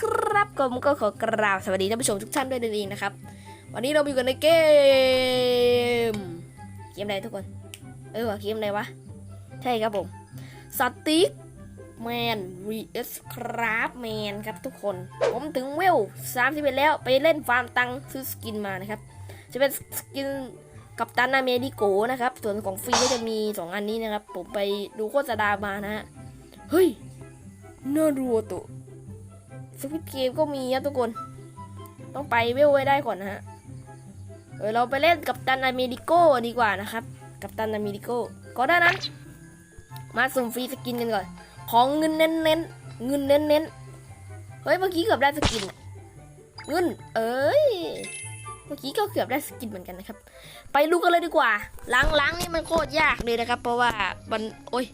ครับผมก็ขอกราบสวัสดีท่านผู้ชมทุกท่านด้วยนั่นเองนะครับ วันนี้เราอยู่กันในเกม เกมอะไรทุกคน เออเกมอะไรวะ ใช่ครับผมสติ๊กแมน vs ครับแมนครับทุกคน ผมถึงเวล31แล้วไปเล่นฟาร์มตังค์ซื้อสกินมานะครับ จะเป็นสกินกับตันอเมริโกนะครับ ส่วนของฟรีก็จะมี 2 อันนี้นะครับ ผมไปดูโฆษณามานะฮะ เฮ้ยน่ารัวตัว สวิตเกมก็มีนะทุกคน ต้องไปเวลไว้ได้ก่อนนะฮะเออเราไปเล่นกับตันอเมริโกดีกว่านะครับ กับตันอเมริโกก็ได้นั้น มาสุ่มฟรีสกินกันก่อน ของเงินเน้นเน้นเงินเน้นเน้นเฮ้ยเมื่อกี้เกือบได้สกินเงินเอ้ยเมื่อกี้ก็เกือบได้สกินเหมือนกันนะครับ ไปดูกันเลยดีกว่าล้างล้างนี่มันโคตรยากเลยนะครับ เพราะว่ามันโอ้ย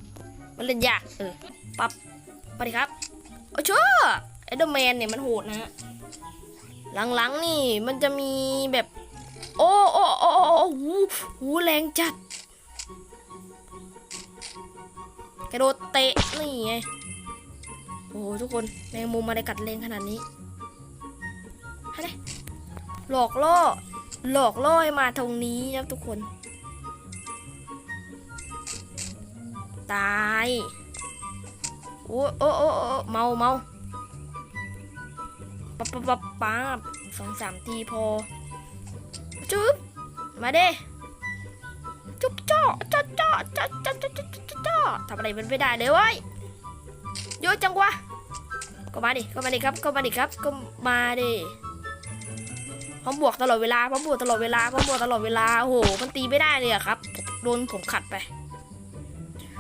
มันเล่นยากเออปั๊บไปดิครับโอ้ชัว อเดอร์แมนเนี่ยมันโหดนะฮะหลังๆนี่มันจะมีแบบ โอ้โอ้โอ้โอ้หูหูแรงจัด กระโดดเตะนี่ไงโอ้โหทุกคนแมงมุมมาได้กัดแรงขนาดนี้ฮะเนี่ยหลอกล่อหลอกล่อให้มาตรงนี้ครับทุกคน ตาย โอ้โอ้โอ้โอ้เมาเมา ปั๊บปั๊บปั๊บปั๊บสองสามทีพอจุ๊บมาเด้จุ๊บจ้อจ้อจ้อจ้อจ้อจ้อจ้อจ้อจ้อทำอะไรมันไม่ได้เลยเว้ยเยอะจังวะก็มาดิก็มาดิครับก็มาดิครับก็มาดิพร้อมบวกตลอดเวลาพร้อมบวกตลอดเวลาพร้อมบวกตลอดเวลาโอ้โหมันตีไม่ได้เลยอะครับโดนผมขัดไป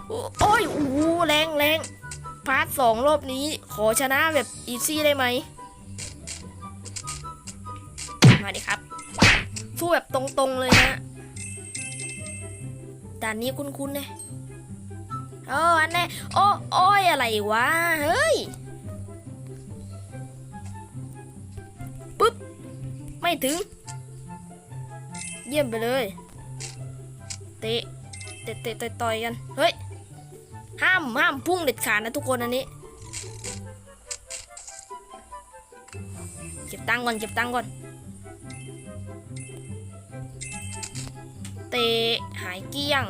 โอ้โอ้ยโอ้แรงแรงพาร์ทสองรอบนี้ ขอชนะแบบอีซี่ได้ไหม มาดิครับ สู้แบบตรงๆเลยนะด่านนี้คุ้นๆเลยโอ้อันนี้โอ้โอ้ยอะไรวะ เฮ้ย ปึ๊บ ไม่ถึง เยี่ยมไปเลย เตะ เตะเตะต่อยต่อยกัน เฮ้ย ห้ามห้ามพุ่งเด็ดขาดนะทุกคนอันนี้ เก็บตังค์ก่อน เก็บตังค์ก่อน ตะหายเกี้ยง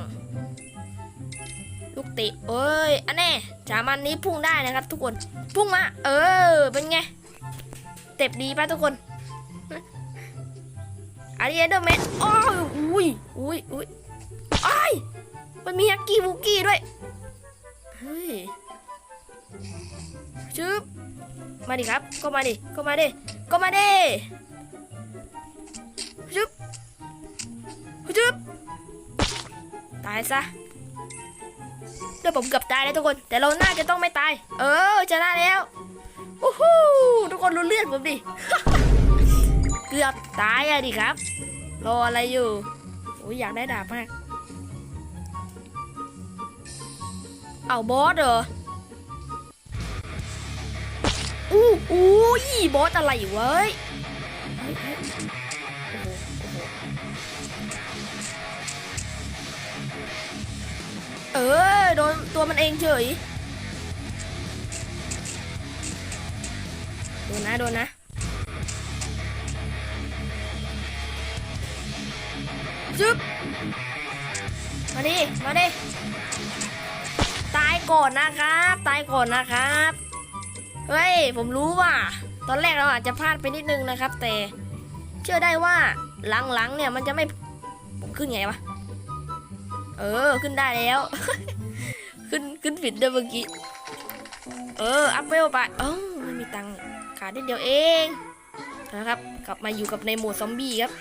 ลูกเตะเอ้ยอันแน่สามันนี้พุ่งได้นะครับ ทุกคนพุ่งมา เออ เป็นไงเต็บดีป่ะทุกคนอันนี้เดอร์แมนโอ้ยอุ้ยอุ้ยอุ้ยไอ้ายมันมีฮักกี้บุกี้ด้วย เฮ้ยชึบมาดิครับ ก็มาดิ ก็มาดิ ก็มาดิายซะเดี๋ยวผมเกือบตายแล้วทุกคน แต่เราน่าจะต้องไม่ตาย เออชนะแล้วโอ้โหทุกคนรู้เลือดผมดิ เกือบตายอะดิครับ รออะไรอยู่โอ้ยอยากได้ดาบมาก เอาบอสเหรออู้อู้ยบอสอะไรเว้ย เออโดนตัวมันเองเฉยโดนนะโดนนะจึ๊บมาดิมาดิตายก่อนนะครับ ตายก่อนนะครับเฮ้ยผมรู้ว่า ตอนแรกเราอาจจะพลาดไปนิดนึงนะครับ แต่ เชื่อได้ว่าหลังๆเนี่ยมันจะไม่ผมขึ้นไงวะ เออขึ้นได้แล้ว ขึ้นขึ้นผิดด้วยเมื่อกี้ เอออัพเวลไปเออไม่มีตังค์ขาดนิดเดียวเองนะครับ กลับมาอยู่กับในโหมดซอมบี้ครับ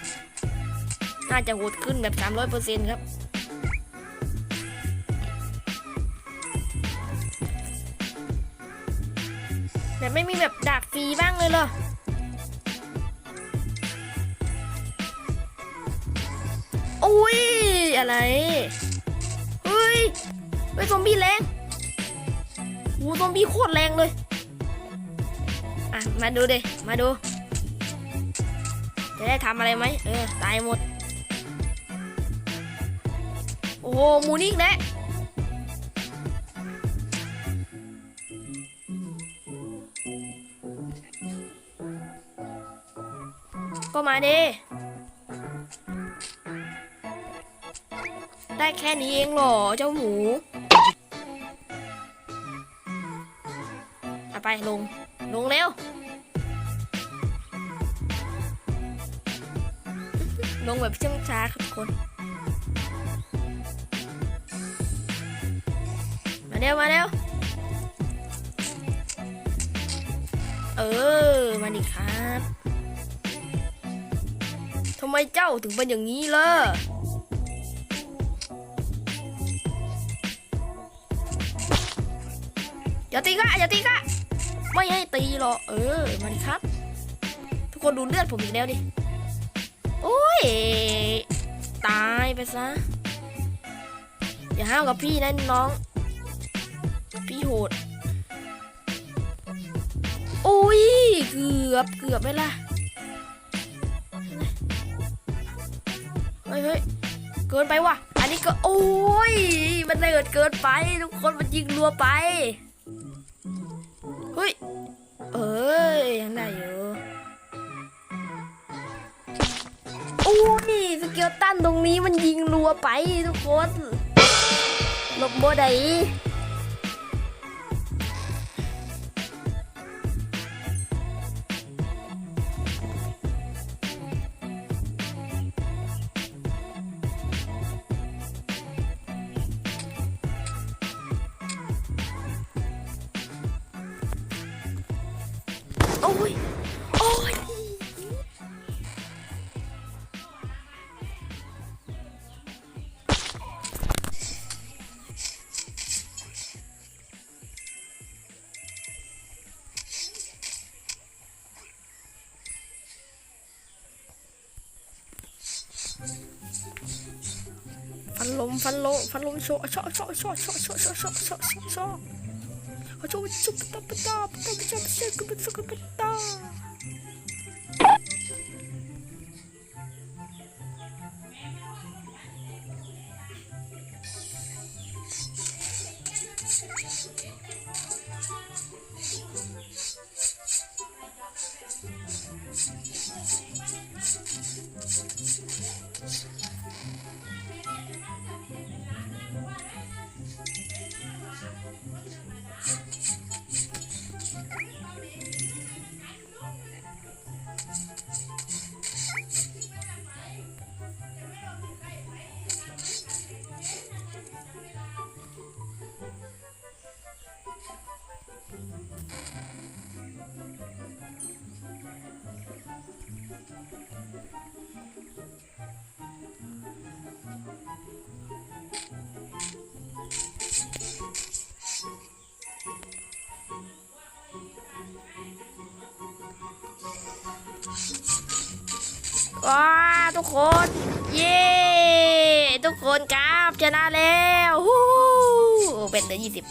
น่าจะโหดขึ้นแบบ 300%ครับแบบไม่มีแบบดาบฟรีบ้างเลยเหรอ อุ้ย อะไร เฮ้ยเฮ้ยซอมบี้แรงโอ้ซอมบี้โคตรแรงเลย อะ มาดูดิมาดู จะได้ทำอะไรไหม เออ ตายหมด โอ้โหมูนิ่งแล้วก็มาดิ ได้แค่นี้เองเหรอเจ้าหมูเอาไปลง ลงเร็ว ลงแบบเชื่องช้าครับทุกคน มาเร็ว มาเร็ว เออ มาดิครับทำไมเจ้าถึงเป็นอย่างนี้ล่ะ อย่าตีกะอย่าตีกะไม่ให้ตีหรอกเออมาดิครับ ทุกคนดูเลือดผมอีกแล้วดิโอ้ยตายไปซะอย่าห้าวกับพี่นะน้อง พี่โหดโอ้ยเกือบเกือบไปละเฮ้ยเฮ้ยเกินไปว่ะ อันนี้ก็โอ้ยมันเนิดเกินไป ทุกคนมันยิงรัวไป อ้ยยังได้อยู่อุ้ยสเกลตันตรงนี้มันยิงรัวไปทุกคนหลบโบได โอ้ยโอ้ยฟันลมฟันลมฟันลม โชว์โชว์โชว์โชว์โชว์โชว์โชว์โช ว์โชว์โชว์โชว์โชว์โชว์ชุบตาปตาปตาปตาปตาปตาปตาว้าทุกคน เย้ทุกคนครับชนะแล้วฮู้เป็นเหลือยี่สิบ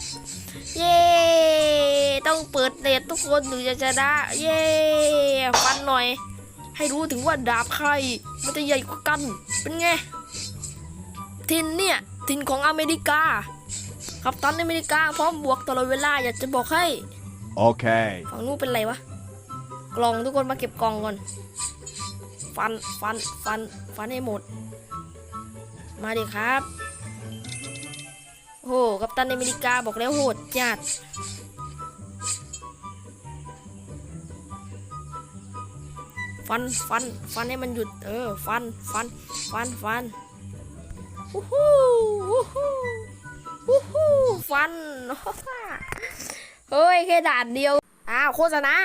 เย้ต้องเปิดเน็ตทุกคนถึงจะชนะ เย้ฟันหน่อย ให้รู้ถึงว่าดาบใคร มันจะใหญ่กว่ากันเป็นไงทินเนี่ยทินของอเมริกากับตันอเมริกาพร้อมบวกตลอดเวลาอยากจะบอกให้ Okay. ฝั่งนู้นเป็นไรวะ กล่องทุกคนมาเก็บกล่องก่อน ฟันฟันฟันฟันให้หมด มาดิครับโหกัปตันอเมริกาบอกแล้วโหดจัดฟันฟันฟันให้มันหยุดเออฟันฟันฟันฟันวู้ฮู้วู้ฮู้วู้ฮู้ฟันเฮ้ยแค่ด่านเดียวอ้าวโฆษณา